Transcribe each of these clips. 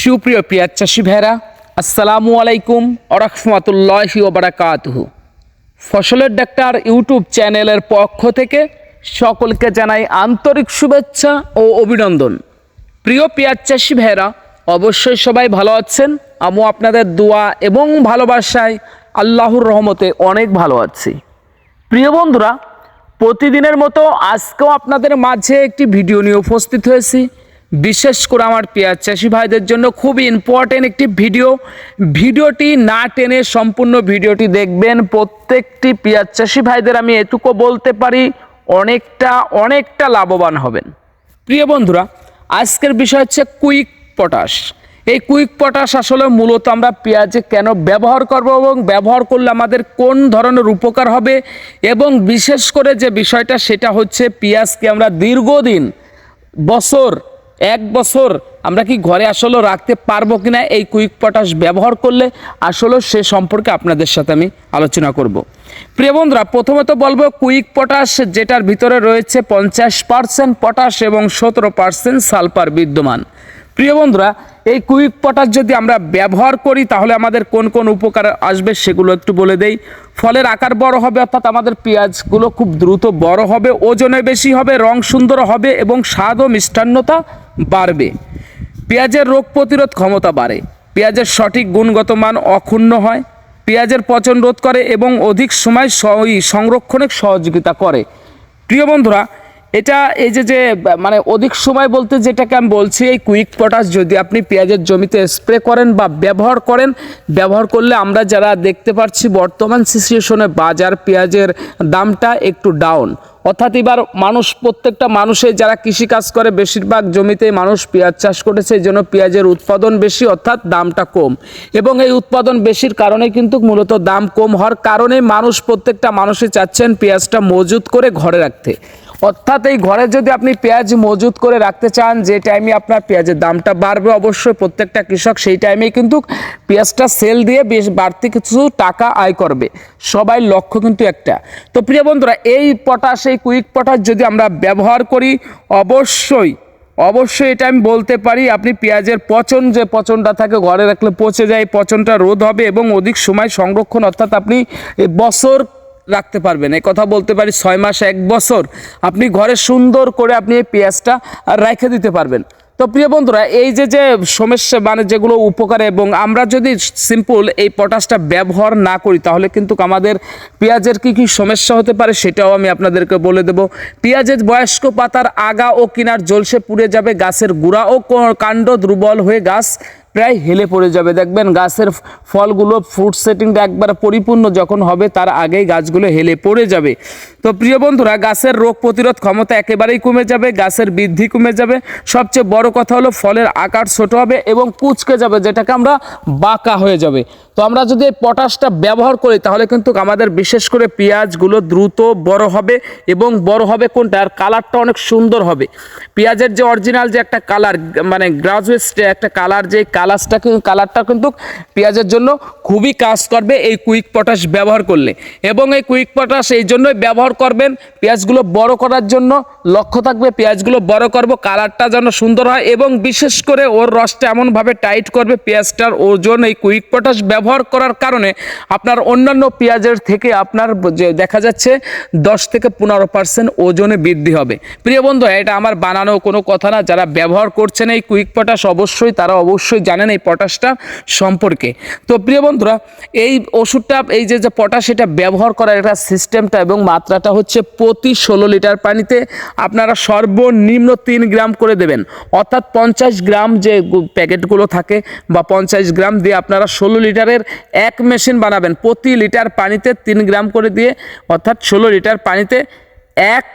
সুপ্রিয় পেঁয়াজ চাষি ভাইরা আসসালামু আলাইকুম আরহামতুল্লাহি ওবরাকাতুহু ফসলের ডাক্তার ইউটিউব চ্যানেলের পক্ষ থেকে সকলকে জানাই আন্তরিক শুভেচ্ছা ও অভিনন্দন। প্রিয় পেঁয়াজ চাষি ভাইরা অবশ্যই সবাই ভালো আছেন, আমিও আপনাদের দোয়া এবং ভালোবাসায় আল্লাহর রহমতে অনেক ভালো আছি। প্রিয় বন্ধুরা, প্রতিদিনের মতো আজকেও আপনাদের মাঝে একটি ভিডিও নিয়ে উপস্থিত হয়েছি। বিশেষ করে আমার পেঁয়াজ চাষি ভাইদের জন্য খুবই ইম্পর্টেন্ট একটি ভিডিও ভিডিওটি না টেনে সম্পূর্ণ ভিডিওটি দেখবেন। প্রত্যেকটি পেঁয়াজ চাষি ভাইদের আমি এটুকু বলতে পারি, অনেকটা অনেকটা লাভবান হবেন। প্রিয় বন্ধুরা, আজকের বিষয় হচ্ছে কুইক পটাশ। এই কুইক পটাশ আসলে মূলত আমরা পেঁয়াজে কেন ব্যবহার করব এবং ব্যবহার করলে আমাদের কোন ধরনের উপকার হবে এবং বিশেষ করে যে বিষয়টা সেটা হচ্ছে পেঁয়াজকে আমরা দীর্ঘদিন, বছর এক বছর আমরা কি ঘরে আসলে রাখতে পারব কিনা এই কুইক পটাশ ব্যবহার করলে আসলে সে সম্পর্কে আপনাদের সাথে আমি আলোচনা করব। প্রিয় বন্ধুরা প্রথমত বলব কুইক পটাশ যেটার ভিতরে রয়েছে পঞ্চাশ পার্সেন্ট পটাশ এবং সতেরো পার্সেন্ট সালফার বিদ্যমান। প্রিয় বন্ধুরা, এই কুইক পটাশ যদি আমরা ব্যবহার করি, তাহলে আমাদের কোন কোন উপকার আসবে সেগুলো একটু বলে দেই। ফলের আকার বড় হবে, অর্থাৎ আমাদের পেঁয়াজগুলো খুব দ্রুত বড় হবে, ওজনে বেশি হবে, রং সুন্দর হবে এবং স্বাদ ও মিষ্টান্নতা বাড়বে। পেঁয়াজের রোগ প্রতিরোধ ক্ষমতা বাড়ে। পেঁয়াজের সঠিক গুণগত মান অক্ষুণ্ণ হয়। পেঁয়াজের পচন রোধ করে এবং অধিক সময় সংরক্ষণে সহযোগিতা করে। প্রিয় বন্ধুরা, এটা এই যে যে মানে অধিক সময় বলতে যেটাকে আমি বলছি, এই কুইক পটাশ যদি আপনি পেঁয়াজের জমিতে স্প্রে করেন বা ব্যবহার করেন, ব্যবহার করলে আমরা যারা দেখতে পাচ্ছি, বর্তমান সিচুয়েশনে বাজার পেঁয়াজের দামটা একটু ডাউন। অর্থাৎ এবার মানুষ, প্রত্যেকটা মানুষে যারা কৃষিকাজ করে, বেশিরভাগ জমিতে মানুষ পেঁয়াজ চাষ করেছে, এই জন্য পেঁয়াজের উৎপাদন বেশি, অর্থাৎ দামটা কম। এবং এই উৎপাদন বেশির কারণে কিন্তু মূলত দাম কম হওয়ার কারণে মানুষ, প্রত্যেকটা মানুষই চাচ্ছেন পেঁয়াজটা মজুত করে ঘরে রাখতে। অর্থাৎ এই ঘরে যদি আপনি পেঁয়াজ মজুত করে রাখতে চান, যে টাইমে আপনার পেঁয়াজের দামটা বাড়বে অবশ্যই প্রত্যেকটা কৃষক সেই টাইমে কিন্তু পেঁয়াজটা সেল দিয়ে বেশ বাড়তি কিছু টাকা আয় করবে। সবাই লক্ষ্য কিন্তু একটা। তো প্রিয় বন্ধুরা, এই পটাশ এই কুইক পটাশ যদি আমরা ব্যবহার করি, অবশ্যই অবশ্যই এটা আমি বলতে পারি, আপনি পেঁয়াজের পচন, যে পচনটা থাকে ঘরে রাখলে পচে যায়, পচনটা রোধ হবে এবং অধিক সময় সংরক্ষণ, অর্থাৎ আপনি বছর রাখতে পারবেন। এই কথা বলতে পারি ছয় মাস, এক বছর। আপনি ঘরে সুন্দর করে আপনি এই পেঁয়াজটা রেখে দিতে পারবেন। তো প্রিয় বন্ধুরা, এই যে যে সমস্যা মানে যেগুলো উপকার এবং আমরা যদি সিম্পল এই পটাশটা ব্যবহার না করি, তাহলে কিন্তু আমাদের পেঁয়াজের কি কি সমস্যা হতে পারে সেটাও আমি আপনাদেরকে বলে দেব। পেঁয়াজের বয়স্ক পাতার আগা ও কিনার জলসে পুড়ে যাবে, গাছের গুঁড়া ও কাণ্ড দুর্বল হয়ে গাছ প্রায় হেলে পড়ে যাবে। দেখবেন গাছের ফলগুলো ফ্রুট সেটিংটা একবার পরিপূর্ণ যখন হবে, তার আগেই গাছগুলো হেলে পড়ে যাবে। তো প্রিয় বন্ধুরা, গাছের রোগ প্রতিরোধ ক্ষমতা একেবারেই কমে যাবে, গাছের বৃদ্ধি কমে যাবে। সবচেয়ে বড় কথা হলো ফলের আকার ছোট হবে এবং কুচকে যাবে, যেটাকে আমরা বাঁকা হয়ে যাবে। তো আমরা যদি এই পটাশটা ব্যবহার করি, তাহলে কিন্তু আমাদের বিশেষ করে পেঁয়াজগুলো দ্রুত বড় হবে এবং বড় হবে কোনটা? আর কালারটা অনেক সুন্দর হবে। পেঁয়াজের যে অরিজিনাল যে একটা কালার মানে গ্রাজুয়েটে একটা কালার, যে কালারটা কালারটা কিন্তু পেঁয়াজের জন্য খুবই কাজ করবে এই কুইক পটাশ ব্যবহার করলে। এবং এই কুইক পটাশ এই জন্যই ব্যবহার করবেন, পেঁয়াজগুলো বড় করার জন্য লক্ষ্য থাকবে, পেঁয়াজগুলো বড় করব, কালারটা যেন সুন্দর হয় এবং বিশেষ করে ওর রসটা এমনভাবে টাইট করবে, পেঁয়াজটার ওজন এই কুইক পটাশ ব্যবহার করার কারণে আপনার অন্যান্য পেঁয়াজের থেকে আপনার দেখা যাচ্ছে দশ থেকে পনেরো পার্সেন্ট ওজনে বৃদ্ধি হবে। প্রিয় বন্ধু, এটা আমার বানানো কোনো কথা না, যারা ব্যবহার করছেন এই কুইক পটাশ অবশ্যই, তারা অবশ্যই জানেন এই পটাশটা সম্পর্কে। তো প্রিয় বন্ধুরা, এই ওষুধটা, এই যে যে পটাশ, এটা ব্যবহার করার একটা সিস্টেমটা এবং মাত্রাটা হচ্ছে প্রতি ষোলো লিটার পানিতে আপনারা সর্বনিম্ন তিন গ্রাম করে দেবেন। অর্থাৎ পঞ্চাশ গ্রাম যে প্যাকেটগুলো থাকে বা পঞ্চাশ গ্রাম দিয়ে আপনারা ষোলো লিটারের এক মেশিন বানাবেন। প্রতি লিটার পানিতে তিন গ্রাম করে দিয়ে, অর্থাৎ ষোলো লিটার পানিতে এক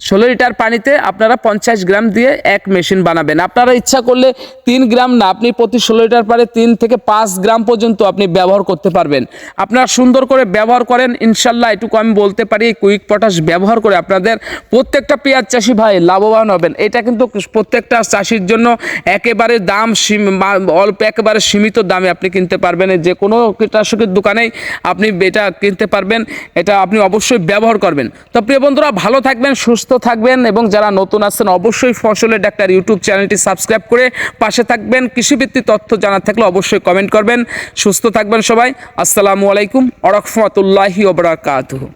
ষোলো লিটার পানিতে আপনারা পঞ্চাশ গ্রাম দিয়ে এক মেশিন বানাবেন। আপনারা ইচ্ছা করলে তিন গ্রাম না, আপনি প্রতি ষোলো লিটার পারে তিন থেকে পাঁচ গ্রাম পর্যন্ত আপনি ব্যবহার করতে পারবেন। আপনারা সুন্দর করে ব্যবহার করেন, ইনশাল্লাহ এটুকু আমি বলতে পারি, কুইক পটাশ ব্যবহার করে আপনাদের প্রত্যেকটা পেঁয়াজ চাষি ভাই লাভবান হবেন। এটা কিন্তু প্রত্যেকটা চাষির জন্য একেবারে দাম অল্প একেবারে সীমিত দামে আপনি কিনতে পারবেন। যে কোনো কীটনাশকের দোকানেই আপনি এটা কিনতে পারবেন, এটা আপনি অবশ্যই ব্যবহার করবেন। তো প্রিয় বন্ধুরা, ভালো থাকবেন, সুস্থ সুস্থ থাকবেন এবং যারা নতুন আছেন অবশ্যই ফসলের ডাক্তার ইউটিউব চ্যানেলটি সাবস্ক্রাইব করে পাশে থাকবেন। কৃষিভিত্তিক তথ্য জানার থাকলে অবশ্যই কমেন্ট করবেন। সুস্থ থাকবেন সবাই। আসসালামু আলাইকুম। আরহামতুল্লাহি ওবরাকাতুহু।